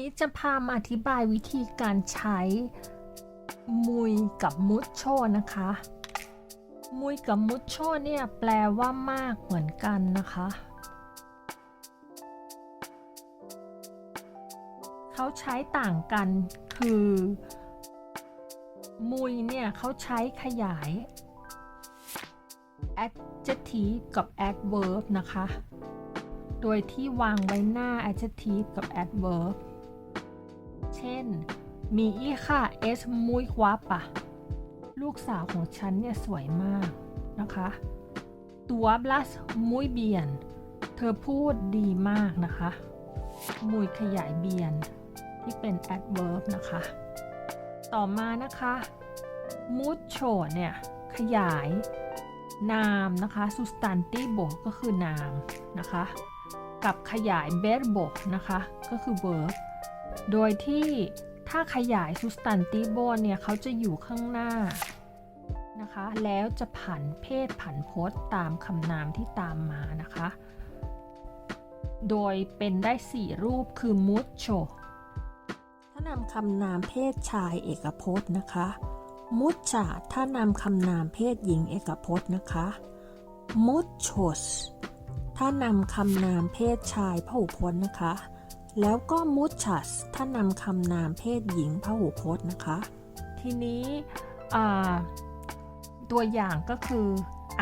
นี้จะพามาอธิบายวิธีการใช้มุยกับมุดโชนะคะ มุยกับมุดโชเนี่ยแปลว่ามากเหมือนกันนะคะ เขาใช้ต่างกันคือ มุยเนี่ยเขาใช้ขยาย adjective กับ adverb นะคะ โดยที่วางไว้หน้า adjective กับ adverb ช่น มีอีค่ะ es muy guapa ลูกสาวของฉันเนี่ยสวยมากนะคะ ตัว blas muy bien เธอพูดดีมากนะคะ มุยขยายเบียนที่เป็น adverb นะคะ ต่อมานะคะ mucho เนี่ย ขยายนามนะคะ substantivo ก็คือนามนะคะ กับขยาย verbo นะคะ ก็คือ verb โดยที่ถ้าขยาย substantivo เนี่ยเขาจะอยู่ข้างหน้านะคะ แล้วจะผันเพศผันพจน์ตามคำนามที่ตามมานะคะ โดยเป็นได้ 4 รูปคือ mucho ถ้านำคำนามเพศชายเอกพจน์นะคะ mucha ถ้านำคำนามเพศหญิงเอกพจน์นะคะ muchos ถ้านำคำนามเพศชายพหูพจน์นะคะ แล้วก็ muchas ถ้านำคำนามเพศหญิงพหูพจน์นะคะ ทีนี้ตัวอย่างก็คือ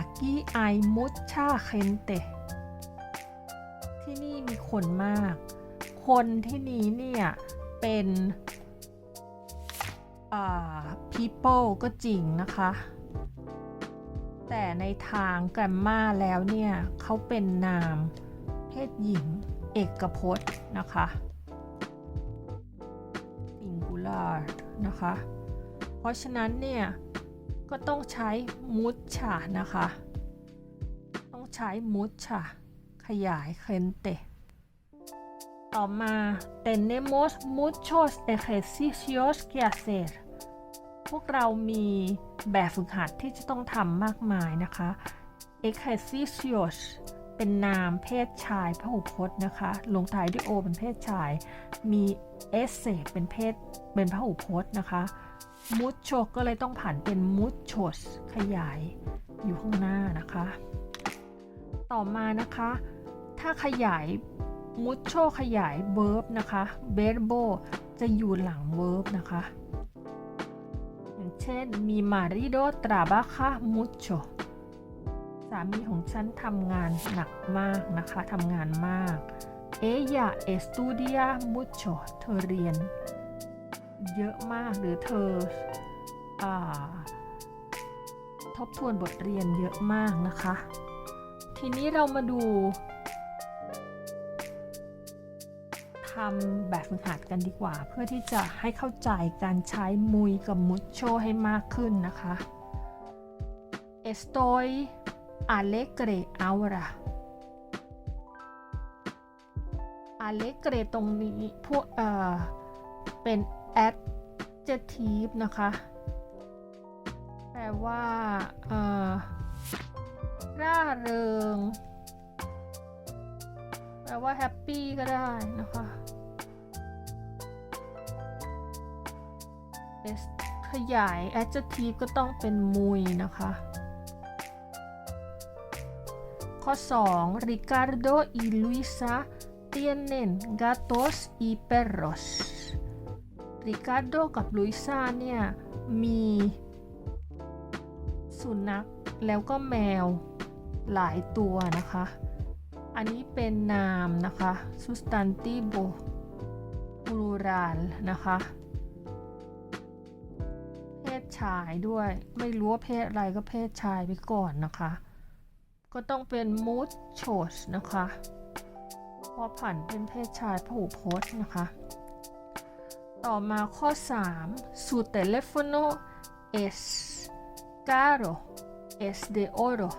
aquí hay mucha gente ที่นี่มีคนมาก คนที่นี้เนี่ยเป็น people ก็จริงนะคะ แต่ในทางแกรมมาแล้วเนี่ยเขาเป็นนามเพศหญิง เอกพจน์นะคะ singular นะคะ เพราะฉะนั้นเนี่ย ก็ต้องใช้มุชชานะคะ ต้องใช้มุชชาขยายเคนเตต่อมา tenemos muchos ejercicios que hacer พวกเรามีแบบฝึกหัดที่จะต้องทำมากมายนะคะ ejercicios เป็นนามเพศชายพหูพจน์นะคะ ลงท้ายด้วย o เป็นเพศชาย มี esse เป็นเพศเป็นพหูพจน์นะคะ mucho ก็เลยต้องผันเป็น muchos ขยายอยู่ข้างหน้านะคะ ต่อมานะคะ ถ้าขยาย mucho ขยาย verb นะคะ verbo จะอยู่หลัง verb นะคะอย่างเช่นมี marido trabaja mucho สามีของฉันทำงานหนักมากนะคะทำงานมาก ella estudia mucho เธอเรียน เยอะมากหรือเธออาทบทวนบทเรียนเยอะมากนะคะ ทีนี้เรามาดูทำแบบฝึกหัดกันดีกว่า เพื่อที่จะให้เข้าใจการใช้มุยกับมุชโชให้มากขึ้นนะคะ estoy alegre ahora alegre ตรงนี้พวกเอ่อเป็น adjective นะคะ แปลว่าเอ่อร่าเริง แปลว่า happy ก็ได้นะคะขยาย adjective ก็ต้องเป็นมุยนะคะ ข้อ 2 Ricardo y Luisa tienen gatos y perros Ricardo กับ Luisa เนี่ย มีสุนัขแล้วก็แมวหลายตัวนะคะ อันนี้เป็นนามนะคะ substantivo plural นะคะเพศชายด้วย ไม่รู้ว่าเพศอะไรก็เพศชายไปก่อนนะคะ ก็ต้องเป็น muchos นะคะพอผันเป็นเพศชายผูพจน์นะคะ ต่อมาข้อ 3 su teléfono es caro es de oro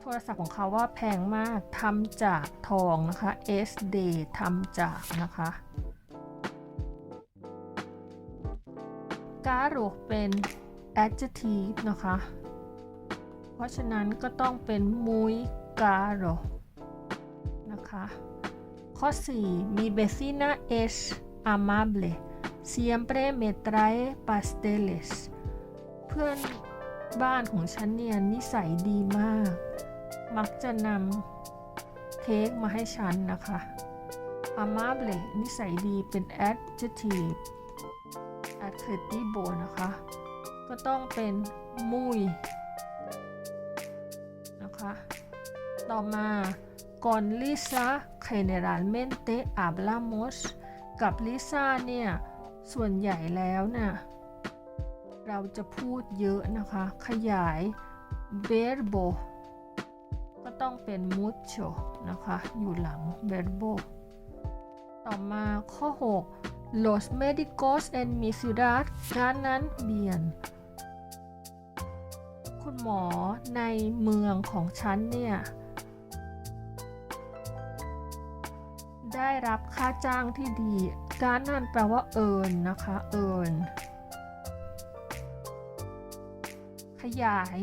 โทรศัพท์ของเขาว่าแพงมากทำจากทองนะคะ es de ทำจากนะคะ caro เป็น adjective นะคะ เพราะฉะนั้นก็ต้องเป็น muy caro นะคะ ข้อ 4 มีเบซิน่า es amable siempre me trae pasteles เพื่อนบ้านของฉันเนี่ยนิสัยดีมาก มักจะนำเค้กมาให้ฉันนะคะ amable นิสัยดีเป็น adjective adjective นะคะ ก็ต้องเป็น muy นะคะ ต่อมา ก่อนลิซ่า generalmente hablamos กับลิซ่าเนี่ย ส่วนใหญ่แล้วเนี่ยเราจะพูดเยอะนะคะ ขยาย verbo ก็ต้องเป็น mucho นะคะ อยู่หลัง verbo ต่อมาข้อ 6 los médicos en mi ciudad ganan bien คุณหมอในเมืองของฉันเนี่ย ได้รับค่าจ้างที่ดี การนั่นแปลว่าเอินนะคะ เอินขยาย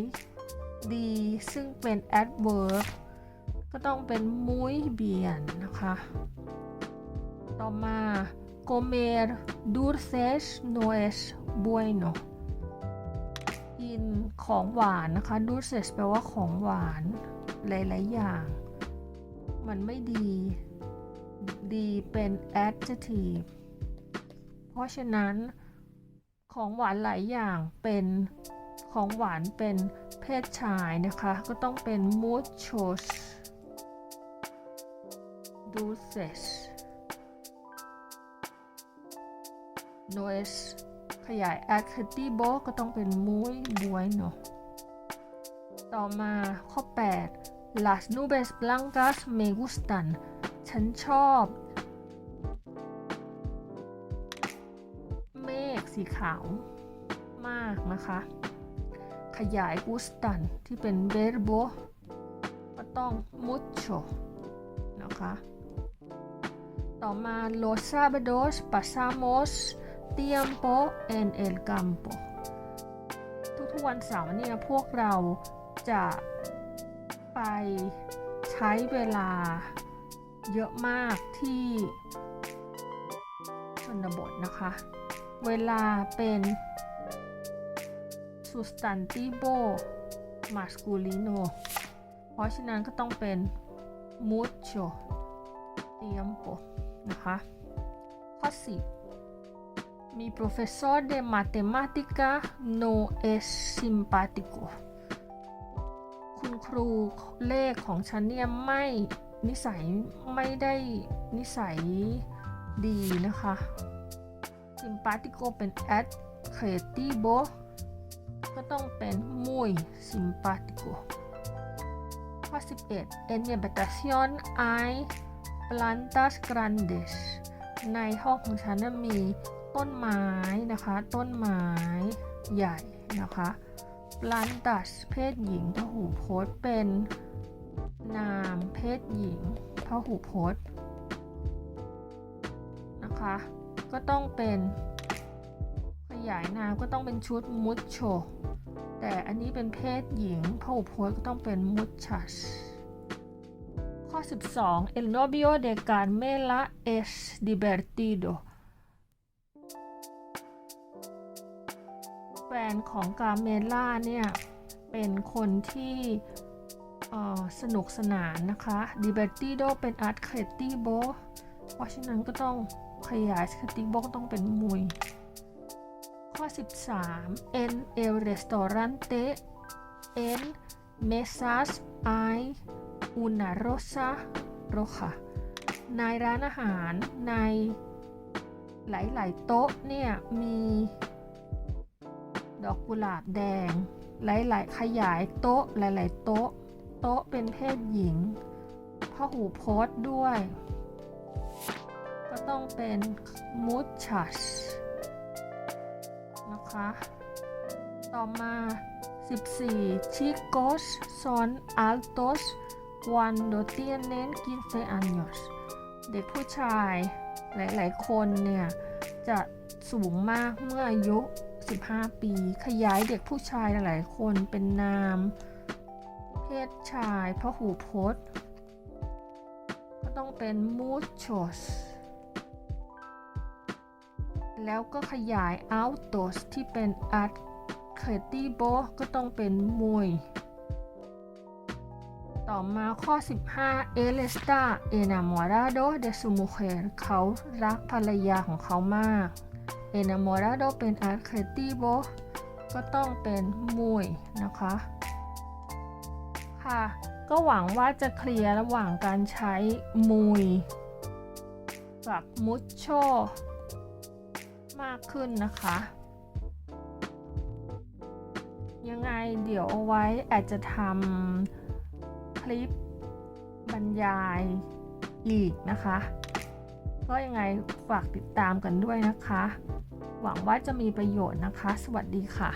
ดีซึ่งเป็น adverb ก็ต้องเป็น muy bien นะคะ ต่อมา comer dulces no es bueno กินของหวานนะคะ dulces แปลว่าของหวานหลายๆอย่าง มันไม่ดี ดีเป็น adjective เพราะฉะนั้น ของหวานหลายอย่างเป็นของหวานเป็นเพศชายนะคะ ก็ต้องเป็น muchos dulces no es ขยายอาคติโบก็ต้องเป็นมุ้ยบวยเนาะต่อมาข้อ 8 Las nubes blancas me gustan ฉันชอบ เมฆสีขาวมากนะคะ ขยาย gustan ที่เป็น verbo ก็ต้อง mucho นะคะ ต่อมา Los sábados pasamos tiempo en el campo ทุกๆวันเสาร์เนี่ยพวกเราจะไปใช้เวลาเยอะมากที่ชนบทนะคะ เวลาเป็น substantivo masculino เพราะฉะนั้นก็ต้องเป็น mucho tiempo นะคะ ข้อ10 Mi profesor de matemática no es simpático คุณครูเลขของฉันเนี่ยไม่นิสัยไม่ได้นิสัยดีนะคะ simpático เป็น adjetivo ก็ต้องเป็น muy simpático ข้อ 11 En mi habitación hay plantas grandes ในห้องของฉันมี ต้นไม้นะคะ ต้นไม้ใหญ่นะคะ plantas เพศหญิงพหูพจน์เป็นนามเพศหญิงพหูพจน์นะคะ ก็ต้องเป็นขยายนามก็ต้องเป็นชุด mucho แต่อันนี้เป็นเพศหญิงพหูพจน์ก็ต้องเป็น muchas ข้อ 12 El novio de Carmela es divertido แฟนของกาเมล่าเนี่ย เป็นคนที่สนุกสนานนะคะ divertido เป็น adjetivo เพราะฉะนั้นก็ต้องขยาย adjetivo ก็ต้องเป็น muy ข้อ 13 en el restaurante en mesas hay una rosa roja ในร้านอาหารใน หลาย ๆ โต๊ะเนี่ยมีดอกกุหลาบแดง หลาย ๆ ขยายโต๊ะหลาย ๆ โต๊ะ โต๊ะเป็นเพศหญิงพะหูโพจน์ด้วย ก็ต้องเป็น muchas นะคะ ต่อมา 14 chicos son altos cuando tienen 15 años เด็กผู้ชาย หลาย ๆ คนเนี่ยจะสูงมากเมื่ออายุ 15 ปี ขยายเด็กผู้ชายหลาย ๆ คนเป็นนาม เพศชายพหูพจน์ ก็ต้องเป็น muchos แล้วก็ขยาย autos ที่เป็น adjetivo ก็ต้องเป็น muy ต่อมาข้อ 15 él está enamorado de su mujer เขารักภรรยาของเขามาก enamorado เป็น adjetivo ก็ต้องเป็น muy นะคะ ค่ะ ก็หวังว่าจะเคลียร์ระหว่างการใช้ muy กับ mucho มากขึ้นนะคะ ยังไงเดี๋ยวเอาไว้อาจจะทำ คลิปบรรยายอีกนะคะ ก็ยังไงฝากติดตามกันด้วยนะคะ หวังว่าจะมีประโยชน์นะคะ สวัสดีค่ะ